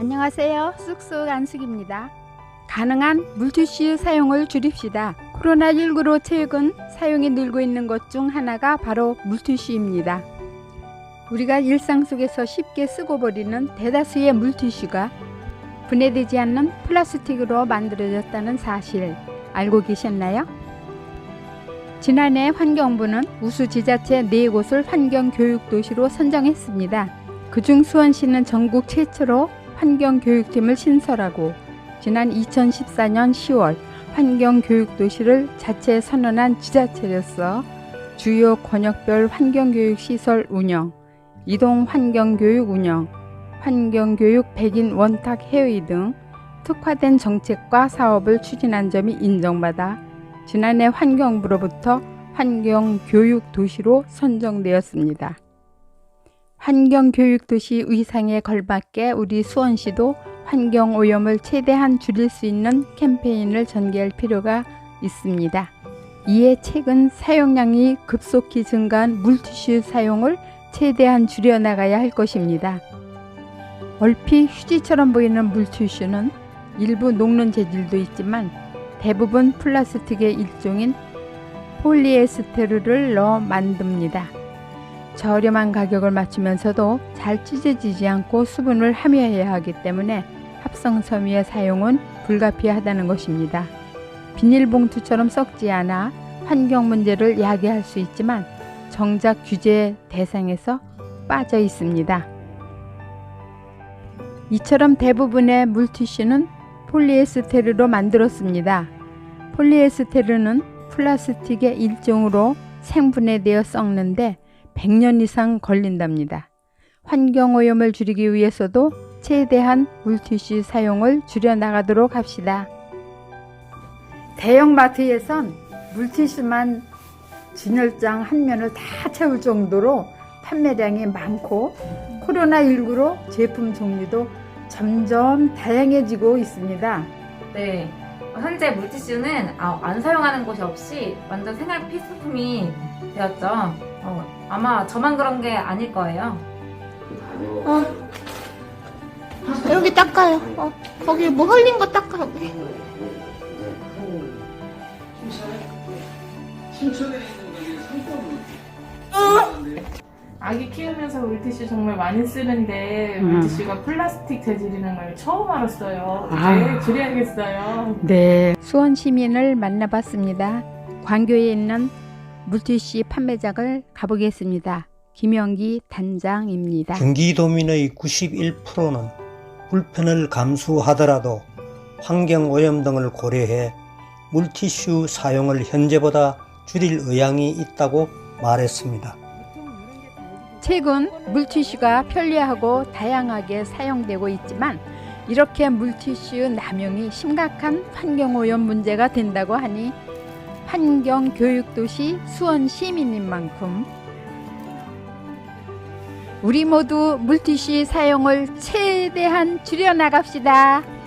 안녕하세요. 쑥쑥 안숙입니다. 가능한 물티슈 사용을 줄입시다. 코로나19로 최근 사용이 늘고 있는 것 중 하나가 바로 물티슈입니다. 우리가 일상 속에서 쉽게 쓰고 버리는 대다수의 물티슈가 분해되지 않는 플라스틱으로 만들어졌다는 사실 알고 계셨나요? 지난해 환경부는 우수 지자체 4곳을 환경교육도시로 선정했습니다. 그중 수원시는 전국 최초로 환경교육팀을 신설하고 지난 2014년 10월 환경교육도시를 자체 선언한 지자체로서 주요 권역별 환경교육 시설 운영, 이동 환경교육 운영, 환경교육 백인 원탁 해의 등 특화된 정책과 사업을 추진한 점이 인정받아 지난해 환경부로부터 환경교육 도시로 선정되었습니다. 환경교육도시 의상에 걸맞게 우리 수원시도 환경오염을 최대한 줄일 수 있는 캠페인을 전개할 필요가 있습니다. 이에 최근 사용량이 급속히 증가한 물티슈 사용을 최대한 줄여나가야 할 것입니다. 얼핏 휴지처럼 보이는 물티슈는 일부 녹는 재질도 있지만 대부분 플라스틱의 일종인 폴리에스테르를 넣어 만듭니다. 저렴한 가격을 맞추면서도 잘 찢어지지 않고 수분을 함유해야 하기 때문에 합성 섬유의 사용은 불가피하다는 것입니다. 비닐봉투처럼 썩지 않아 환경 문제를 야기할 수 있지만 정작 규제 대상에서 빠져 있습니다. 이처럼 대부분의 물티슈는 폴리에스테르로 만들었습니다. 폴리에스테르는 플라스틱의 일종으로 생분해되어 썩는데 100년 이상 걸린답니다. 환경오염을 줄이기 위해서도 최대한 물티슈 사용을 줄여나가도록 합시다. 대형마트에선 물티슈만 진열장 한 면을 다 채울 정도로 판매량이 많고 코로나19로 제품 종류도 점점 다양해지고 있습니다. 네. 현재 물티슈는 아, 안 사용하는 곳이 없이 완전 생활 필수품이 되었죠. 어, 아마 저만 그런 게 아닐 거예요. 어. 여기 닦아요. 어, 거기 뭐 흘린 거 닦아, 여기. 아기 키우면서 물티슈 정말 많이 쓰는데 음. 물티슈가 플라스틱 재질이라는 걸 처음 알았어요. 아. 네, 줄여야겠어요. 네. 수원 시민을 만나봤습니다. 광교에 있는 물티슈 판매장을 가보겠습니다. 김영기 단장입니다. 경기도민의 91%는 불편을 감수하더라도 환경오염 등을 고려해 물티슈 사용을 현재보다 줄일 의향이 있다고 말했습니다. 최근 물티슈가 편리하고 다양하게 사용되고 있지만 이렇게 물티슈 남용이 심각한 환경오염 문제가 된다고 하니 환경교육도시 수원 시민인 만큼 우리 모두 물티슈 사용을 최대한 줄여나갑시다.